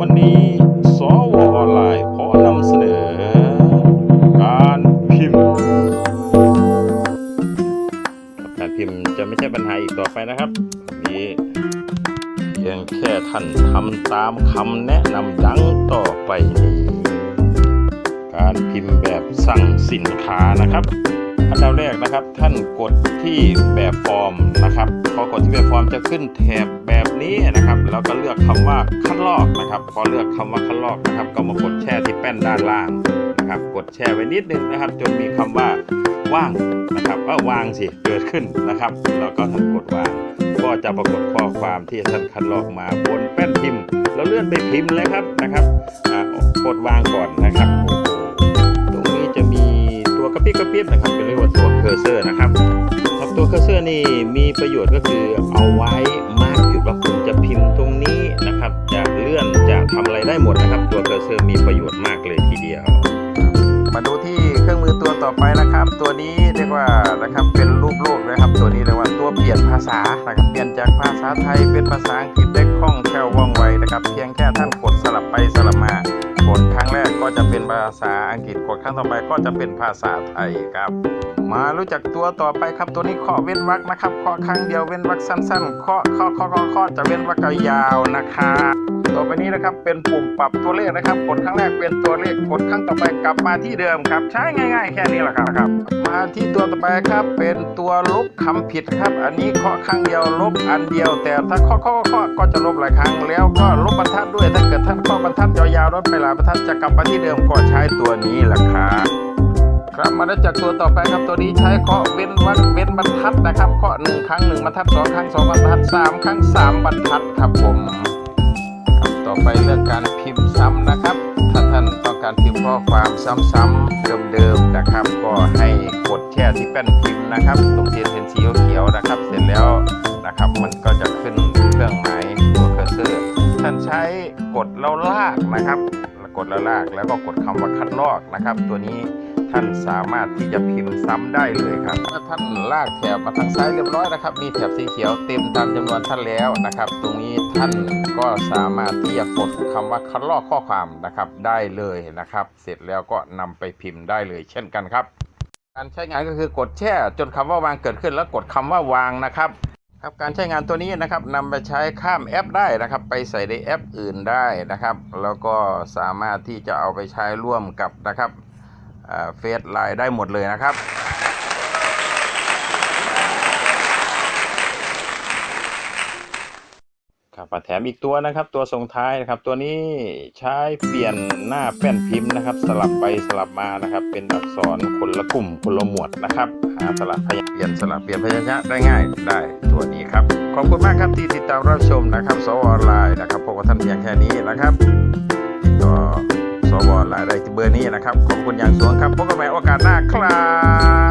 วันนี้สวออนไลน์ขอนำเสนอ การพิมพ์ การพิมพ์จะไม่ใช่ปัญหาอีกต่อไปนะครับนี้เพียงแค่ท่านทำตามคำแนะนำดังต่อไปนี้ การพิมพ์แบบสั่งสินค้านะครับ อันดับแรกนะครับท่านกดที่แบบฟอร์มนะครับพอกดที่แบบฟอร์มจะขึ้นแถบแบบนี้นะครับ แล้วก็เลือกคำว่าคัดลอกนะครับ พอเลือกคำว่าคัดลอกนะครับ ก็มากดแช่ที่แป้นด้านล่างนะครับ กดแช่ไว้นิดนึงนะครับ จนมีคำว่าว่างนะครับก็วางสิเกิดขึ้นนะครับ แล้วก็ท่านกดวางก็จะปรากฏข้อความที่ท่านคัดลอกมาบนแป้นพิมพ์เราเลื่อนไปพิมพ์เลยครับนะครับอ่ากดวางก่อนนะครับ ตัวกระพริบกระพริบนะครับเป็นเรียกว่าตัวเคอร์เซอร์นะครับครับตัวเคอร์เซอร์นี่มีประโยชน์ก็คือเอาไว้มากจุดว่าคุณจะพิมพ์ตรงนี้นะครับ จะเลื่อนจะทำอะไรได้หมดนะครับ ตัวเคอร์เซอร์มีประโยชน์มากเลยทีเดียว มาดูที่เครื่องมือตัวต่อไปนะครับ ตัวนี้เรียกว่านะครับเป็นรูปโลกนะครับ ตัวนี้เรียกว่าตัวเปลี่ยนภาษานะครับเปลี่ยนจากภาษาไทยเป็นภาษาอังกฤษได้คล่องแคล่วว่องไวนะครับ เพียงแค่ท่านกดสลับไปสลับมา จะเป็นภาษาอังกฤษกดครั้งต่อไปก็จะเป็นภาษาไทยครับ มารู้จักตัวต่อไปครับตัวนี้เคาะเว้นวรรคนะครับเคาะครั้งเดียวเว้นวรรคสั้นๆเคาะเคาะเคาะเคาะจะเว้นวรรคยาวนะครับ ต่อไปนี้นะครับเป็นปุ่มปรับตัวเลขนะครับ กดครั้งแรกเป็นตัวเลขกดครั้งต่อไปกลับมาที่เดิมครับ ใช้ง่าย ๆ แค่นี้แหละครับครับ มาที่ตัวต่อไปครับเป็นตัวลบคำผิดครับ อันนี้เคาะครั้งเดียวลบอันเดียว แต่ถ้าเคาะเคาะเคาะก็จะลบหลายครั้งแล้วก็ลบบรรทัดด้วยถ้าเกิดท่านเคาะบรรทัดยาวๆลดไปหลายบรรทัดจะกลับมาที่เดิมก็ใช้ตัวนี้แหละครับครับมาได้จากตัวต่อไปครับตัวนี้ใช้เคาะเว้นวรรคเว้นบรรทัดนะครับเคาะหนึ่งครั้งหนึ่งบรรทัดสองครั้งสองบรรทัดสามครั้งสามบรรทัดครับผม ต่อไปเรื่องการพิมพ์ซ้ำนะครับ ถ้าท่านต้องการพิมพ์ข้อความซ้ำๆเดิมๆนะครับ ก็ให้กดแช่ที่แป้นพิมพ์นะครับ ตรงเทียนเห็นสีเขียวนะครับ เสร็จแล้วนะครับ มันก็จะขึ้นเครื่องหมายตัวเคอร์เซอร์ท่านใช้กดแล้วลากนะครับกดแล้วลากแล้วก็กดคำว่าคัดลอกนะครับ ตัวนี้ ท่านสามารถที่จะพิมพ์ซ้ำได้เลยครับถ้าท่านลากแถบมาทางซ้ายเรียบร้อยนะครับ มีแถบสีเขียวเต็มตามจำนวนท่านแล้วนะครับ ตรงนี้ท่านก็สามารถที่จะกดคำว่าคัดลอกข้อความนะครับได้เลยนะครับ เสร็จแล้วก็นำไปพิมพ์ได้เลย เช่นกันครับ การใช้งานก็คือกดแช่จนคำว่าวางเกิดขึ้น แล้วกดคำว่าวางนะครับครับการใช้งานตัวนี้นะครับนำไปใช้ข้ามแอปได้นะครับ ไปใส่ในแอปอื่นได้นะครับ แล้วก็สามารถที่จะเอาไปใช้ร่วมกับนะครับ เฟซไลน์ได้หมดเลยนะครับ ครับมาแถมอีกตัวนะครับ ตัวส่งท้ายนะครับ ตัวนี้ใช้เปลี่ยนหน้าแป้นพิมพ์นะครับ สลับไปสลับมานะครับ เป็นอักษรคนละกลุ่มคนละหมวดนะครับหาสลับพยัญชนะเปลี่ยนสลับเปลี่ยนพยัญชนะได้ง่ายได้ตัวนี้ครับ ขอบคุณมากครับที่ติดตามรับชมนะครับสวออนไลน์นะครับพบกับท่านเพียงแค่นี้นะครับติดต่อ สวออนไลน์ได้ที่เบอร์นี้นะครับ ขอบคุณอย่างสูงครับพบกันใหม่โอกาสหน้าครับ